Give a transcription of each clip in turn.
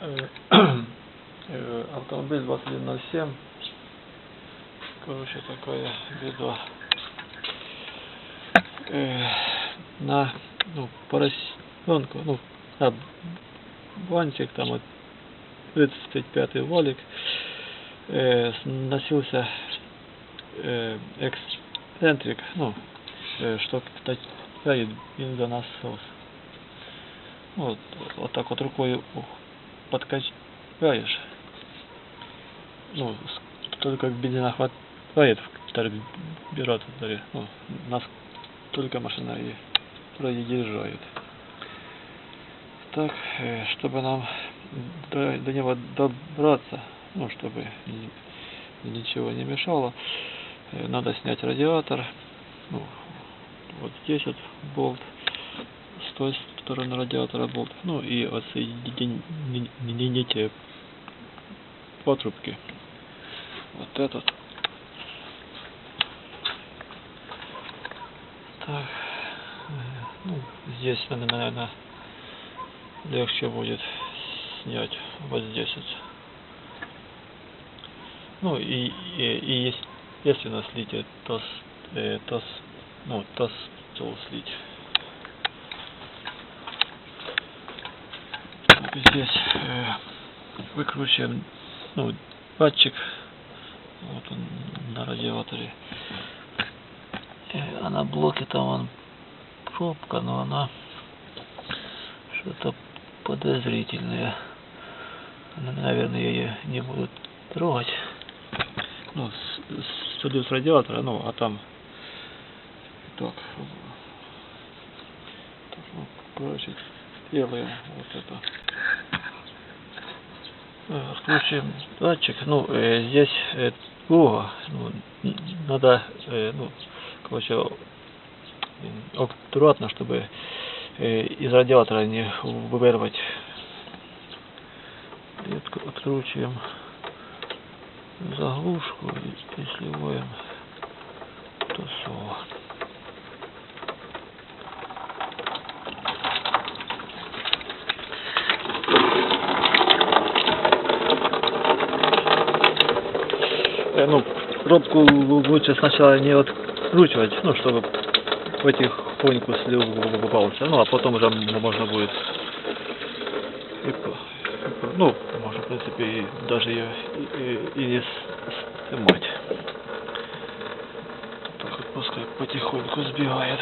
Э, э, Автомобиль 2107. Короче, беда. Э, На ну, поросенку, ну, а, банчик там вот 35-й валик э, носился э, эксцентрик, ну, э, что стоит бензонасос. Вот, вот так вот рукой подкачаешь. Ну, только бензина хватает в карбюраторе. Ну, нас только машина и проезжает. Так, э, чтобы нам до, до него добраться, ну, чтобы ни- ничего не мешало, э, надо снять радиатор. Ну, вот здесь вот болт, с той стороны радиатора болт, ну и отсоедините патрубки. Вот этот. Так, ну, здесь, наверное, легче будет снять вот здесь вот. Ну и, и, и естественно слить э, то, э, то, ну, то стол слить. Так, здесь э, выкручиваем ну, датчик вот он на радиаторе. Э, А на блоке там он пробка, но она что-то подозрительное. Наверное, ее не буду трогать. Ну, с, с, с радиатора, ну, а там так. Так, ну, короче, делаем вот это. Включим датчик. Ну, э, здесь э, туго. Ну, надо, э, ну, короче, аккуратно, чтобы э, из радиатора не вырвать. И отк- откручиваем заглушку и, сливаем тосол. Ну, пробку лучше сначала не откручивать, ну, чтобы потихоньку сливался, ну, а потом уже можно будет, ну, можно, в принципе, и даже ее и, и, не снимать. Так пускай потихоньку сбегает.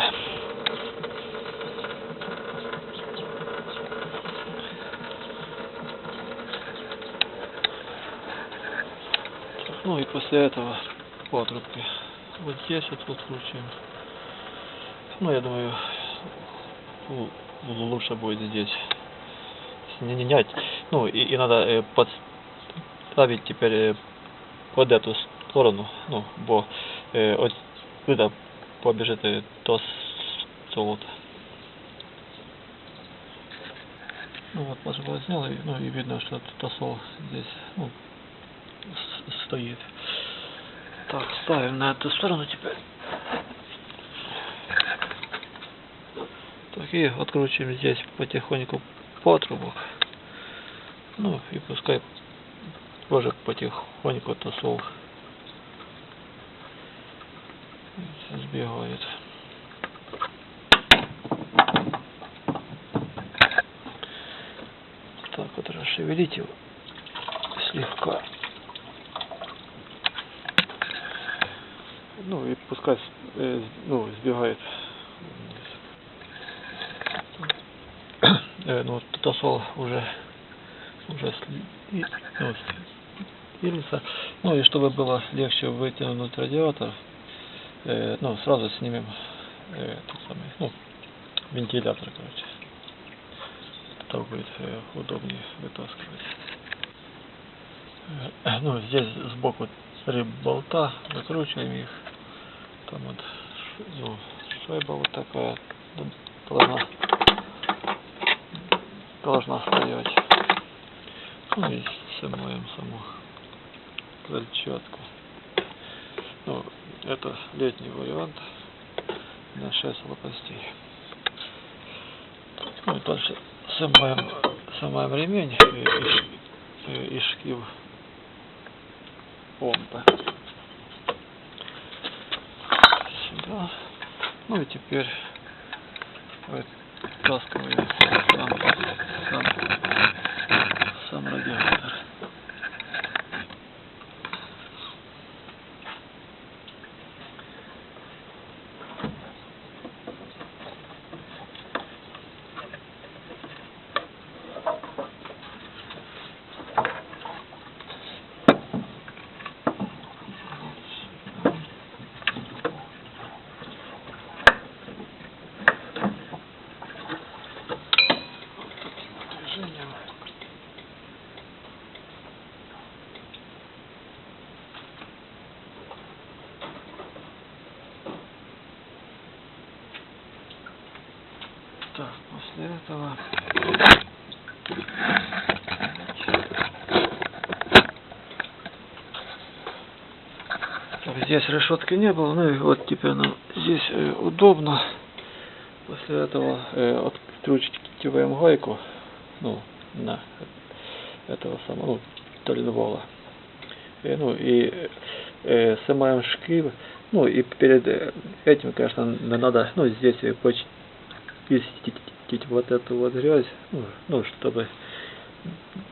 Ну и после этого патрубки. Вот здесь вот откручиваем. Ну, я думаю, лучше будет здесь снять. Ну, и, и надо э, подставить теперь э, под эту сторону. Ну, бо э, от сюда побежит э, то золото. Ну вот, пожалуй, снял, и, ну и видно, что тосол здесь, ну, стоит. Так, ставим на эту сторону теперь. Так, и откручиваем здесь потихоньку патрубок. Ну, и пускай тоже потихоньку тосол сбегает. Так вот расшевелить его слегка. Ну и пускай э, ну, сбегает. Э, ну, тосол уже уже ну, слился. Ну и чтобы было легче вытянуть радиатор, э, ну сразу снимем э, самый, ну, вентилятор, короче. Так будет удобнее вытаскивать. Ну, здесь сбоку три болта, выкручиваем их. Там вот ну, шайба вот такая должна, должна стоять. Ну и снимаем саму крыльчатку. Ну, это летний вариант на 6 лопастей. Ну и дальше снимаем Снимаем ремень и, и- и шкив помпы. Сюда. Ну и теперь вытаскиваю сам, сам, сам радиатор. движением. Так, после этого Так, здесь решетки не было, ну и вот теперь нам здесь э, удобно. После этого э, откручиваем гайку, ну, на этого самого, ну, толенвола. Э, ну и э, снимаем шкив. Ну и перед э, этим, конечно, не надо, ну, здесь почистить вот эту вот грязь, ну, ну чтобы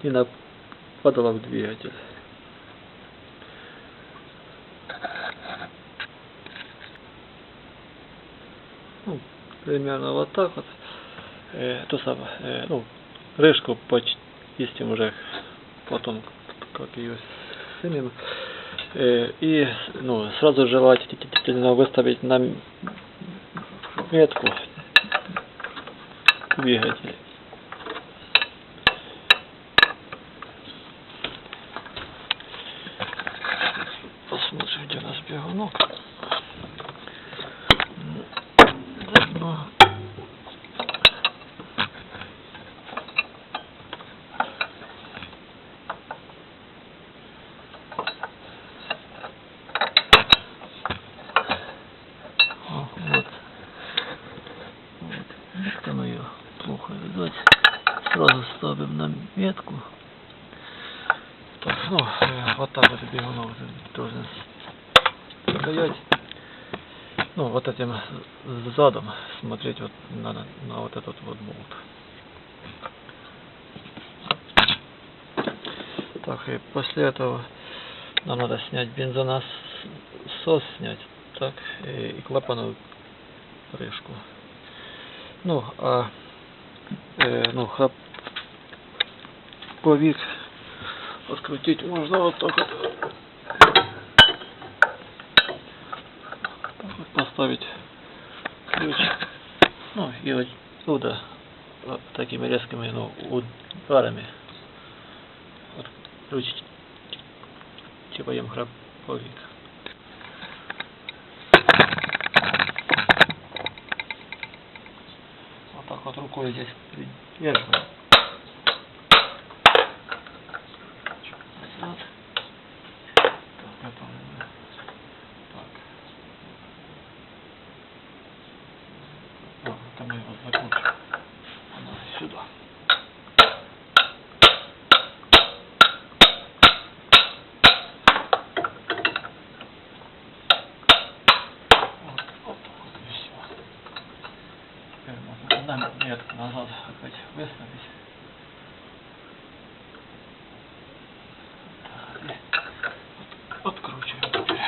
не нападала в двигатель. Ну, примерно вот так вот. Э, то самое, э, ну, рыжку почистим уже потом, как ее снимем. Э, и, ну, сразу желательно выставить на метку двигатель. Посмотрим, где у нас бегунок. М, заодно О, вот. Вот. Как оно ее плохо видать. Сразу на. Так, ну, вот так вот бегунок должен стоять. Ну, вот этим задом смотреть вот надо на вот этот вот болт. Так, и после этого нам надо снять бензонасос снять, так, и, и клапаную крышку. Ну, а, э, ну, храповик открутить можно вот так вот. Так вот поставить ключ. Ну, и вот сюда вот такими резкими, ну, ударами открутить типа ем храповик. Вот так вот рукой здесь придерживаем. Назад. Так, это у меня. Так. А, это мы его закрутим. Она сюда. Вот, вот, вот и все. Теперь можно на метку назад опять выставить. Так, и откручиваем теперь.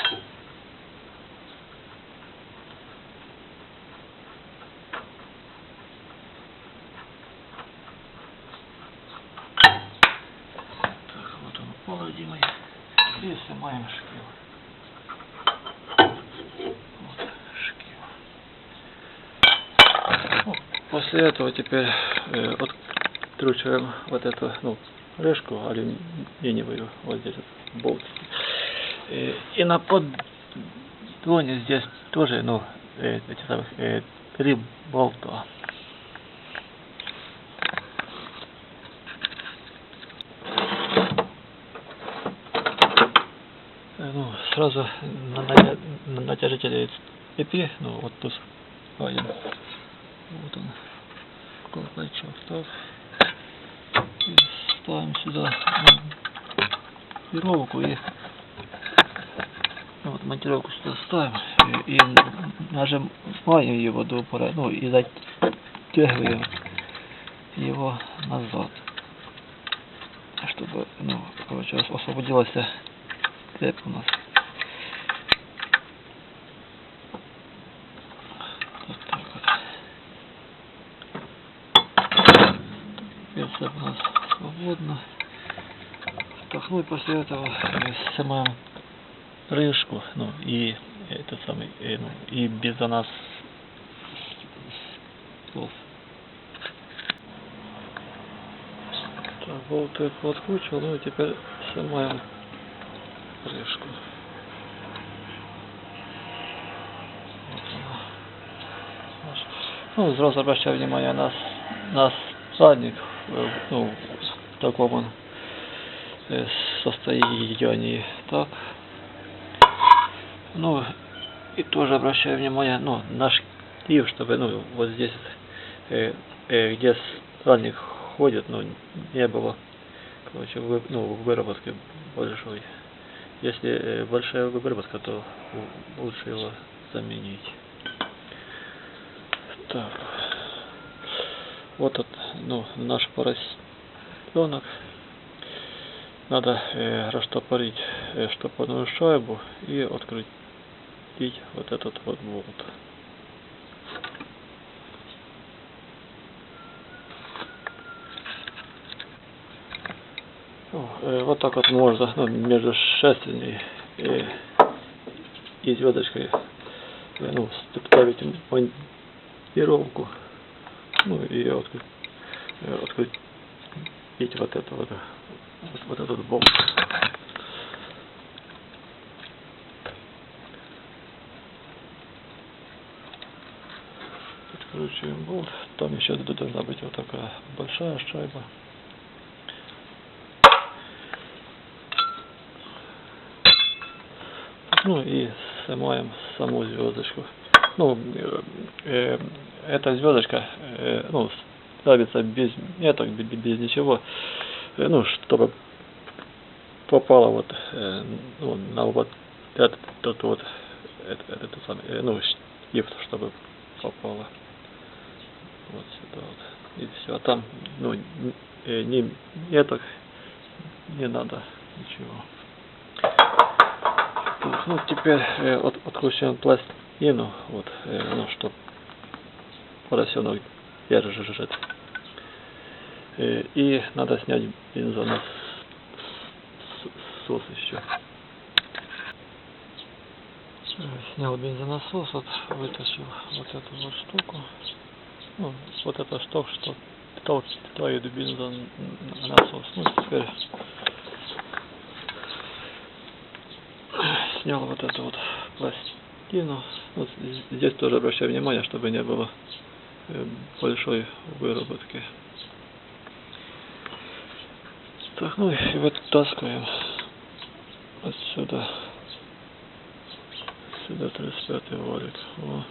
Так, вот он пол родимый. И снимаем шкив. Вот шкив. После этого теперь э, откручиваем вот эту, ну, рыжку алюминиевую, вот здесь вот болт. Э, и на поддоне здесь тоже, ну, э, эти самых, э, три болта. Э, Ну, сразу на, на, на натяжителе цепи, ну, вот тут ставим. Вот он, колпачок, так. И ставим сюда монтировку и вот монтировку сюда ставим и, и нажимаем его до упора, ну и затягиваем его назад, чтобы, ну, короче, ос- освободилась цепь у нас. Вот так вот. Теперь цепь у нас свободна. Так, ну и после этого э, снимаем крышку, ну и этот самый, э, ну, и без нас. Так, болты подкручивал, ну и теперь снимаем крышку. Ну, сразу обращаю внимание на, на садник, э, ну, в таком он состоянии. Так. Ну, и тоже обращаю внимание, ну, на шкив, чтобы, ну, вот здесь, э, э, где садник ходит, ну, не было, короче, вы- ну, выработки большой. Если э, большая выработка, то лучше его заменить. Так. Вот ну, наш поросенок. Надо э, раштопорить э, штопорную шайбу и открутить вот этот вот болт. Э, вот так вот можно ну, между шестерней э, и звездочкой э, ну, ставить монтировку ну и откру- э, открутить вот это вот, вот, этот болт. Откручиваем болт. Там еще должна быть вот такая большая шайба. Ну и снимаем саму звездочку. Ну, э, э, эта звездочка, э, ну, ставится без меток, без, без ничего, ну, чтобы попала вот, э, ну, на вот этот, этот вот, этот, этот самый, э, ну, штифт, чтобы попала вот сюда вот. И все. А там, ну, э, ни меток не надо ничего. Так, ну теперь э, от, откручиваем пластину, вот, э, ну, чтоб поросенок держит. Э, и надо снять бензонасос еще. Э, Снял бензонасос, вот, вытащил вот эту вот штуку. Ну, вот это что, что толкает бензонасос. Ну, теперь снял вот эту вот пластину. Вот здесь тоже обращаю внимание, чтобы не было э, большой выработки. Так, ну и вытаскиваем отсюда. Сюда 35 валик. О.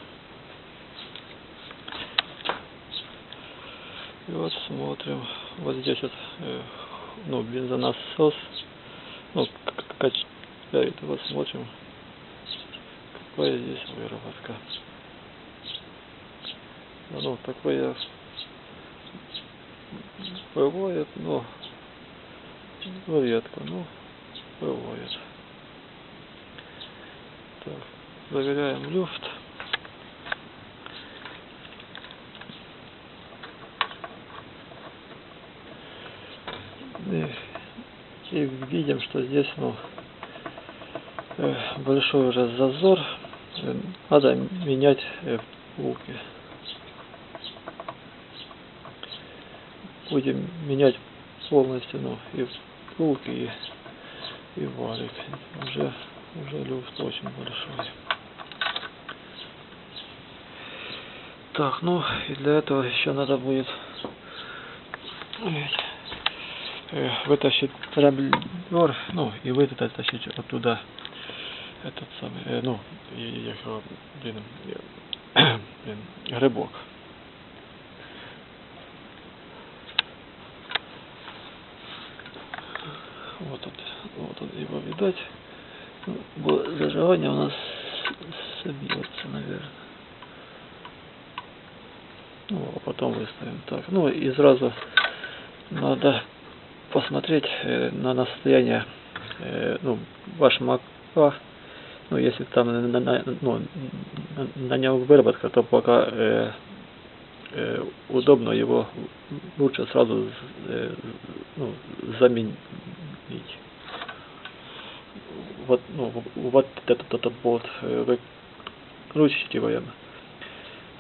И вот смотрим. Вот здесь вот, э, ну, бензонасос. Ну, качает. Вот смотрим, какая здесь выработка. Ну, такое бывает, но редко, ну, бывает. Так, проверяем люфт. И, и видим, что здесь, ну, э, большой уже зазор. Э, Надо менять э, втулки. Будем менять полностью, ну, и втулки, и, и валик. Уже, уже люфт очень большой. Так, ну и для этого еще надо будет э, вытащить трамблер, ну и вытащить оттуда этот самый, э, ну, и, як його, блин, е, блин, грибок. Вот тут, вот видать. Ну, бо зажигание у нас собьется, наверное. Ну, а потом выставим так. Ну и сразу надо посмотреть э, на состояние э, ну, вашего молока. Ну, если там ну, на, нем выработка, то пока э, удобно его лучше сразу ну, заменить. Вот, ну, вот этот, этот болт э, выкручиваем.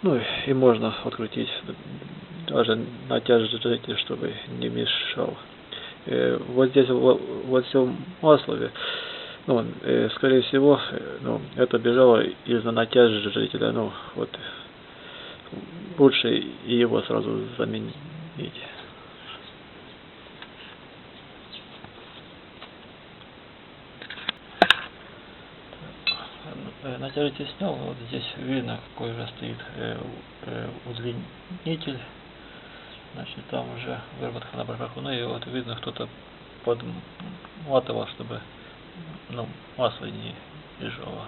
Ну и можно открутить даже натяжитель, чтобы не мешал. Э, вот здесь вот, вот все маслове, ну, э, скорее всего, ну, это бежало из-за натяжителя, ну, вот лучше и его сразу заменить. Э, Натяжитель снял, вот здесь видно, какой же стоит э, э, удлинитель. Значит, там уже выработка на барбаку. Ну и вот видно, кто-то подматывал, чтобы ну, масло не бежало.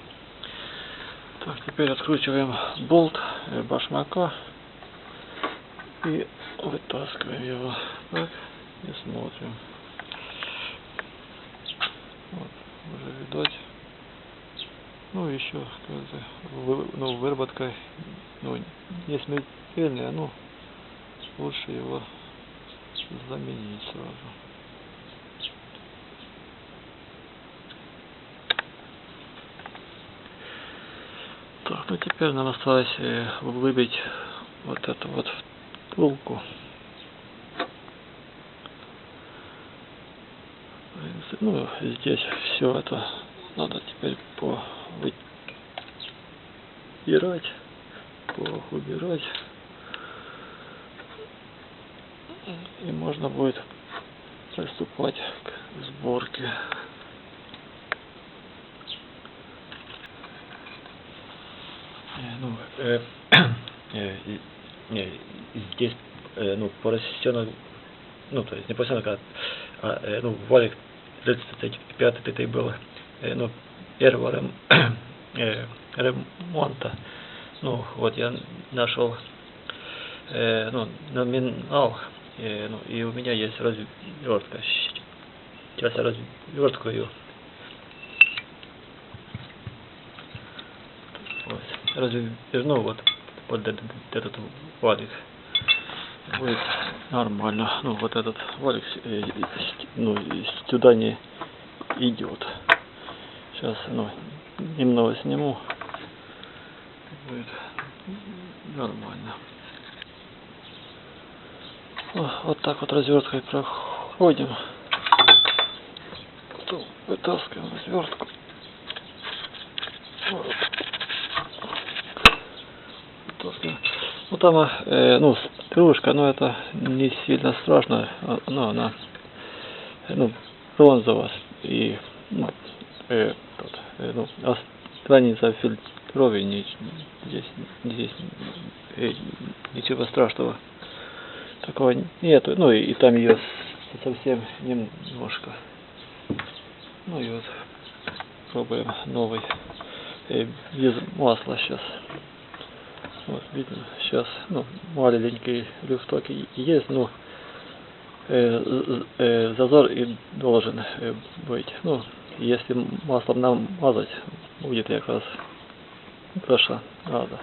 Так, теперь откручиваем болт башмака и вытаскиваем его так и смотрим. Вот, уже видать. Ну, еще, вы, ну, выработка, ну, не смертельная, ну, лучше его заменить сразу. Так, ну теперь нам осталось э, выбить вот эту вот втулку. Ну, здесь все это надо теперь по выбирать, по убирать. И можно будет приступать к сборке. ну, э, э, не, здесь, э, ну, поросенок, ну, то есть не поросенок, а, а э, ну, валик 35 это был, э, ну, первого рем, э, ремонта. Ну, вот я нашел, э, ну, номинал, э, ну, и у меня есть развертка. Сейчас я разверткаю. Вот разверну вот, вот этот, этот валик. Будет нормально. Ну, вот этот валик э, ну, сюда не идет. Сейчас, ну, немного сниму. Будет нормально. Вот так вот разверткой проходим. Потом вытаскиваем развертку. Вот. Там, э, ну, кружка, ну это не сильно страшно, а, ну она, ну, бронзовая и, ну, э, тут, э, ну, а страница здесь, здесь э, ничего страшного такого нету, ну и, и там ее совсем немножко. Ну и вот пробуем новый э, без масла сейчас. Вот, видно, сейчас ну, маленький люфток есть, но э, э, зазор и должен э, быть. Ну, если маслом намазать, будет как раз хорошо надо.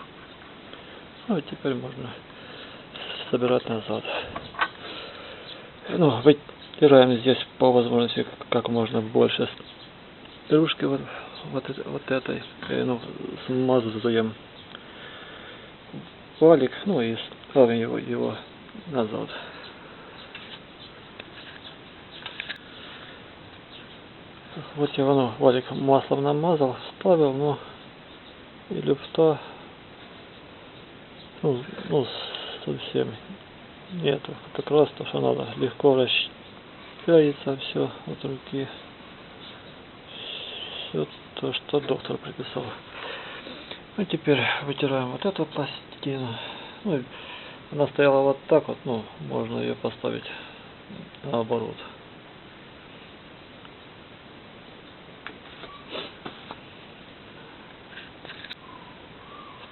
Ну, теперь можно собирать назад. Ну, вытираем здесь по возможности как можно больше стружки вот, вот, вот этой, э, ну, смазываем валик, ну и ставим его, его назад. Вот я ну, валик маслом намазал, ставил, но и люфта ну, ну совсем нету. Как раз то, что надо. Легко расщается все от руки. Все то, что доктор приписал. Ну, теперь вытираем вот эту пластину. Ну, она стояла вот так вот, ну, можно ее поставить наоборот.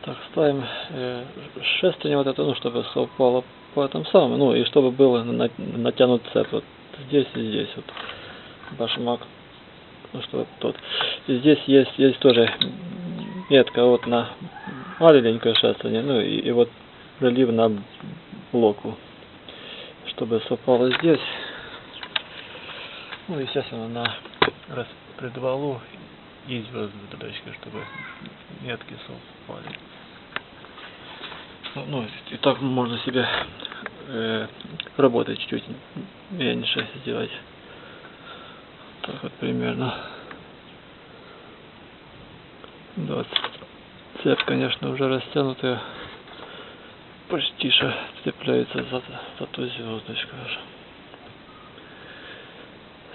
Так, ставим э, шестерню вот это, ну, чтобы совпало по этому самому, ну, и чтобы было на, натянут цепь. вот здесь и здесь вот башмак, ну, что вот тут. И здесь есть, есть тоже метка вот на маленькое шестерни, ну, и, и вот прилив на блоку, чтобы совпало здесь. Ну, естественно, на распредвалу и звездочки, чтобы метки совпали. Ну, ну, и так можно себе э, работать чуть меньше сделать. Так вот примерно. Да, цепь, конечно, уже растянутая. Почти что цепляется за, за ту звездочку уже.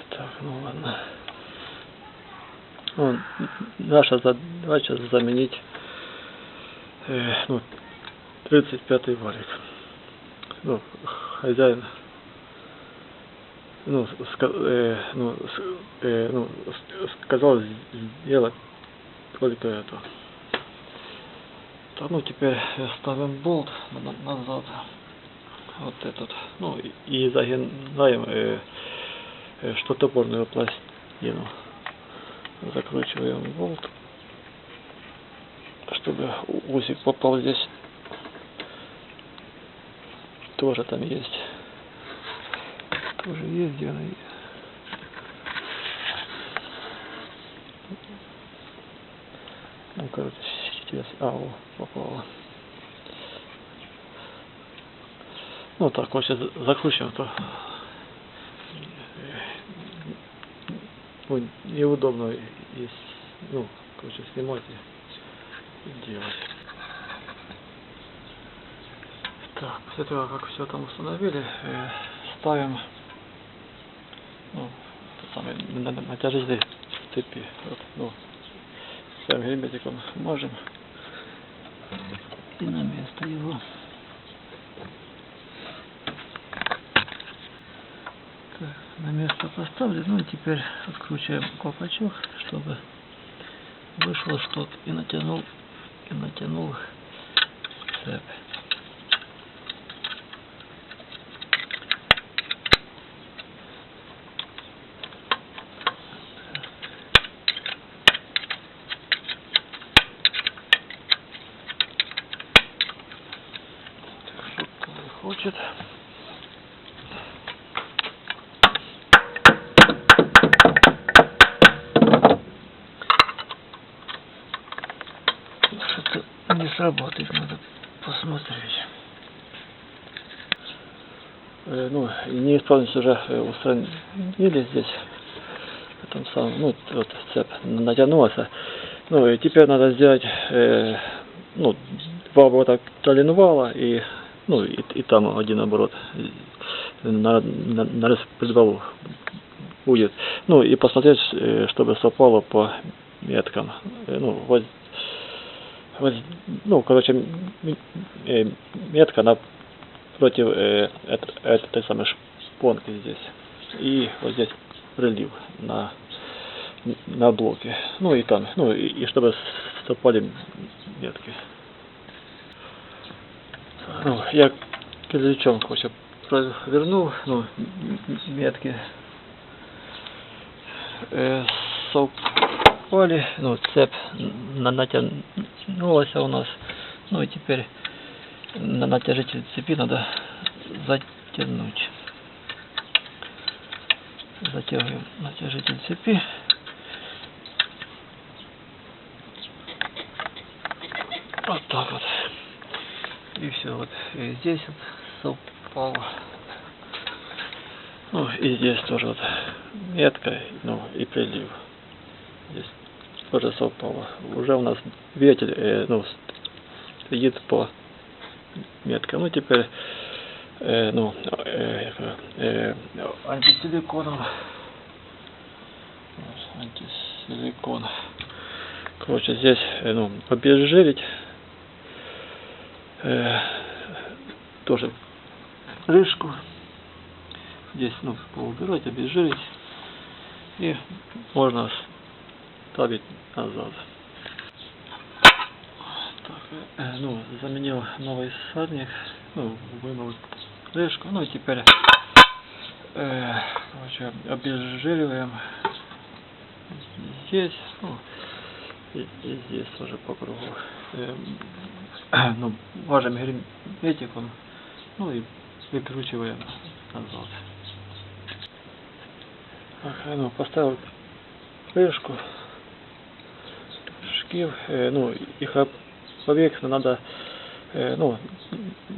Так, ну ладно. Ну, наша задача заменить э, ну, 35-й валик. Ну, хозяин ну, ска- э, ну, э, ну, сказал сделать только это. Так, ну теперь ставим болт на- на- назад. Вот этот. Ну и, загинаем э, э, штотопорную пластину. Закручиваем болт, чтобы усик попал здесь. Тоже там есть. Тоже есть где она есть. Ну, короче, сейчас... А, о, попало. Ну, так, вот сейчас закручиваем, то... Ну, неудобно, есть, ну, короче, снимать и делать. Так, после того, как все там установили, э, ставим ну, самый на- на- натяжитель цепи. Вот, ну, своим герметиком мажем и на место его. Так, на место поставили. Ну и теперь откручиваем колпачок, чтобы вышел шток и натянул и натянул цепь. Хочет. Что-то не сработает, надо посмотреть. Э, ну, и неисправность уже э, устранили здесь. В этом самом, ну, вот цепь натянулась. Ну, и теперь надо сделать, э, ну, два оборота коленвала и, ну, и, и там один оборот э, на, на, на распредвалу будет. Ну, и посмотреть, э, чтобы совпало по меткам. Э, Ну, вот, вот, ну, короче, метка она против э, эт- этой самой шпонки здесь. И вот здесь прилив на, на блоке. Ну и там, ну и, и чтобы совпали метки. Ну, я кирпичом хочу провернул, ну, метки э, совпали, ну, цепь на натянулась у нас. Ну и теперь на натяжитель цепи надо затянуть. Затягиваем натяжитель цепи. Вот так вот. И все, вот здесь вот совпало. Ну, и здесь тоже вот метка, ну, и прилив. Здесь тоже совпало. Уже у нас ветер, э, ну, стоит по меткам. Ну, теперь, э, ну, э, э, антисиликоном. Антисиликон. Короче, здесь, э, ну, обезжирить. Э, тоже крышку. Здесь, ну, поубирать, обезжирить. И можно ставить назад. Так, э, ну, заменил новый садник, ну, вынул крышку, ну и теперь э, короче, обезжириваем здесь, ну, и, и здесь тоже по кругу. Эм, ну, важим герметиком, ну и выкручиваем назад. Ну, поставил крышку, шкив, э, ну, их поверхностно надо, э, ну,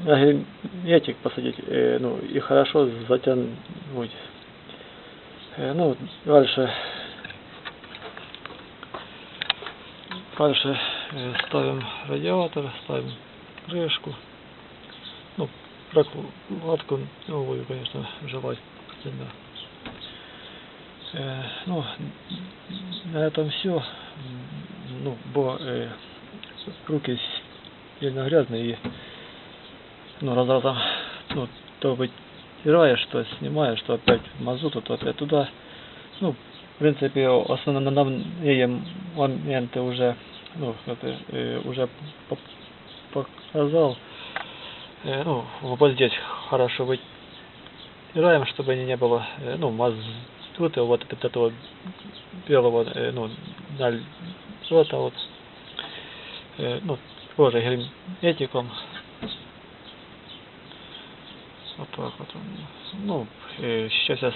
на герметик посадить, э, ну, и хорошо затянуть. Ну, дальше, дальше ставим радиатор, ставим крышку, ну, прокладку новую, конечно, желательно. Е, ну, на этом все. Ну, бо е, руки сильно грязные и ну, раз разом, ну, то вытираешь, то снимаешь, то опять мазуту, то опять туда. Ну, в принципе, основные моменты уже, ну, это, э, уже по- показал. Э, ну, вот здесь хорошо вытираем, чтобы не было, э, ну, мазута, вот от этого белого, э, ну, налета, вот, э, ну, тоже герметиком. Вот так вот. Ну, э, сейчас я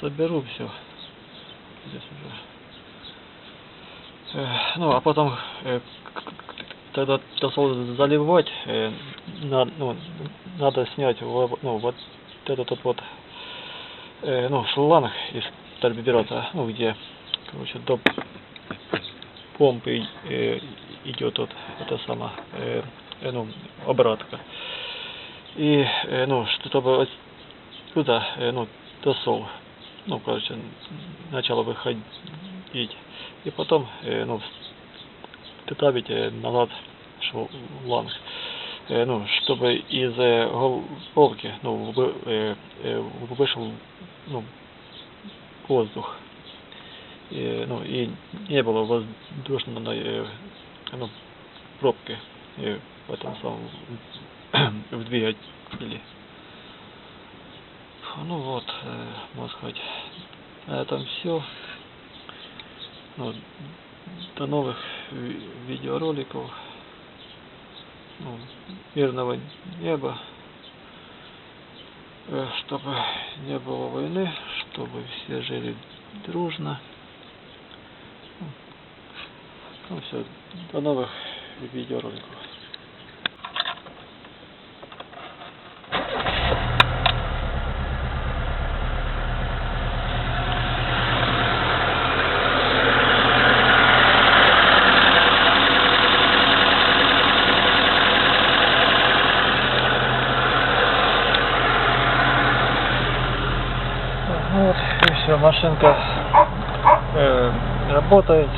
соберу все. Здесь уже. Э, ну, а потом, э, когда тосол заливать, э, на- ну, надо снять ну, вот этот вот, вот ну, шланг из карбюратора, ну, где, короче, до помпы идет вот это сама, ну, обратка. И, ну, чтобы э, ну, тосол, ну, короче, начало выходить. И потом, э, ну, ставить э, назад шланг. Э, ну, чтобы из э, головки, ну, вы- э, э, вышел, ну, воздух. И, ну, и не было воздушной, э, ну, пробки э, в этом самом в двигателе. Ну вот, э, можно сказать, на этом все. Ну, до новых ви- видеороликов. Ну, мирного неба. Э, Чтобы не было войны, чтобы все жили дружно. Ну все, до новых видеороликов. Ну вот, и все, машинка э, работает,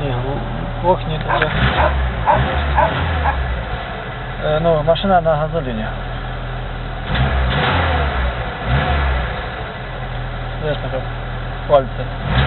гл- глохнет уже. Э, ну, машина на газолине. Ясно, как пальцы.